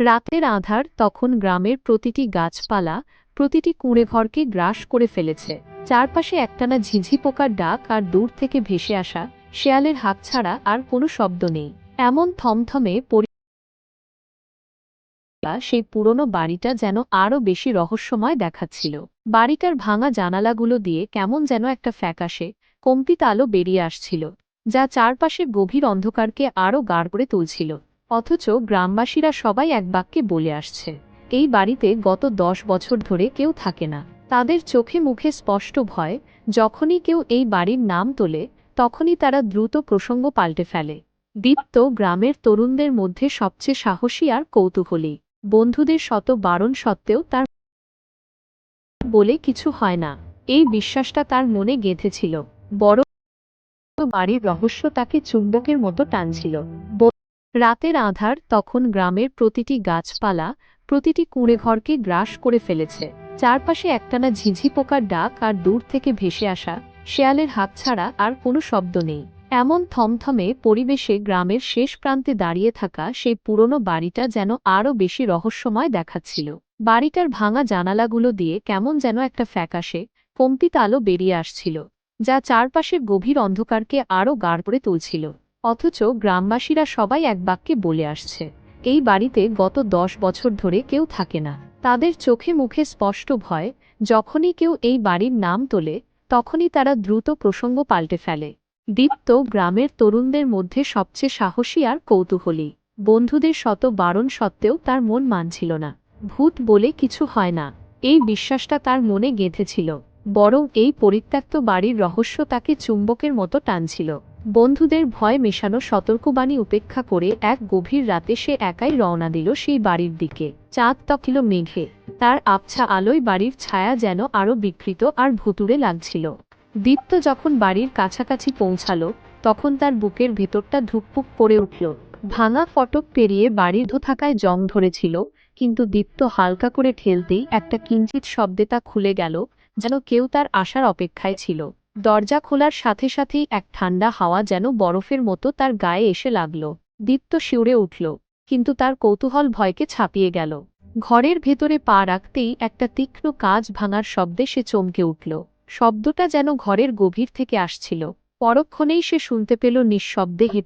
রাতের আধার তখন গ্রামের প্রতিটি গাছপালা, প্রতিটি কুঁড়েঘরকে গ্রাস করে ফেলেছে। চারপাশে একটানা ঝিঝি পোকার ডাক আর দূর থেকে ভেসে আসা শেয়ালের হাঁক ছাড়া আর কোনো শব্দ নেই। এমন থমথমে সেই পুরনো বাড়িটা যেন আরও বেশি রহস্যময় দেখাচ্ছিল। বাড়িটার ভাঙা জানালাগুলো দিয়ে কেমন যেন একটা ফ্যাকাশে, কম্পিত আলো বেরিয়ে আসছিল, যা চারপাশের গভীর অন্ধকারকে আরও গাঢ় করে তুলছিল। অথচ গ্রামবাসীরা সবাই এক বাক্যে বলে আসছে, এই বাড়িতে গত দশ বছর ধরে কেউ থাকে না। তাদের চোখে মুখে স্পষ্ট ভয়, যখনই কেউ এই বাড়ির নাম তোলে, তখনই তারা দ্রুত প্রসঙ্গ পাল্টে ফেলে। দীপ্ত গ্রামের তরুণদের মধ্যে সবচেয়ে সাহসী আর কৌতূহলী। বন্ধুদের শত বারণ সত্ত্বেও তার বলে কিছু হয় না। এই বিশ্বাসটা তার মনে গেঁথেছিল। বড় বাড়ির রহস্য তাকে চুম্বকের মতো টানছিল। রাতের আধার তখন গ্রামের প্রতিটি গাছপালা, প্রতিটি কুঁড়েঘরকে গ্রাস করে ফেলেছে। চারপাশে একটানা ঝিঝি পোকার ডাক আর দূর থেকে ভেসে আসা শেয়ালের হাত ছাড়া আর কোনো শব্দ নেই। এমন থমথমে পরিবেশে গ্রামের শেষ প্রান্তে দাঁড়িয়ে থাকা সেই পুরনো বাড়িটা যেন আরও বেশি রহস্যময় দেখাচ্ছিল। বাড়িটার ভাঙা জানালাগুলো দিয়ে কেমন যেন একটা ফ্যাকাশে, কম্পিত আলো বেরিয়ে আসছিল, যা চারপাশের গভীর অন্ধকারকে আরও গাঢ় করে তুলছিল। অথচ গ্রামবাসীরা সবাই এক বাক্যে বলে আসছে, এই বাড়িতে গত দশ বছর ধরে কেউ থাকে না। তাদের চোখে মুখে স্পষ্ট ভয়, যখনই কেউ এই বাড়ির নাম তোলে, তখনই তারা দ্রুত প্রসঙ্গ পাল্টে ফেলে। দীপ্ত গ্রামের তরুণদের মধ্যে সবচেয়ে সাহসী আর কৌতূহলী। বন্ধুদের শত বারণ সত্ত্বেও তার মন মানছিল না। ভূত বলে কিছু হয় না। এই বিশ্বাসটা তার মনে গেঁথেছিল। বরং এই পরিত্যক্ত বাড়ির রহস্য তাকে চুম্বকের মতো টানছিল। বন্ধুদের ভয় মেশানো সতর্কবাণী উপেক্ষা করে এক গভীর রাতে সে একাই রওনা দিল সেই বাড়ির দিকে। চাঁদ তখিল মেঘে। তার আবছা আলোয় বাড়ির ছায়া যেন আরও বিকৃত আর ভুতুরে লাগছিল। দীপ্ত যখন বাড়ির কাছাকাছি পৌঁছালো, তখন তার বুকের ভেতরটা ধুকপুক করে উঠল। ভাঙা ফটক পেরিয়ে বাড়ির ধো থাকায় জং ধরেছিল, কিন্তু দীপ্ত হালকা করে ঠেলতেই একটা কিঞ্চিত শব্দে তা খুলে গেল, যেন কেউ তার আসার অপেক্ষায় ছিল। দরজা খোলার সাথে সাথেই এক ঠান্ডা হাওয়া যেন বরফের মতো তার গায়ে এসে লাগল। দীপ্ত শিউরে উঠল, কিন্তু তার কৌতূহল ভয়কে ছাপিয়ে গেল। ঘরের ভেতরে পা রাখতেই একটা তীক্ষ্ণ কাজ ভাঙার শব্দে সে চমকে উঠল। শব্দটা যেন ঘরের গভীর থেকে আসছিল। পরক্ষণেই সে শুনতে পেল নিঃশব্দে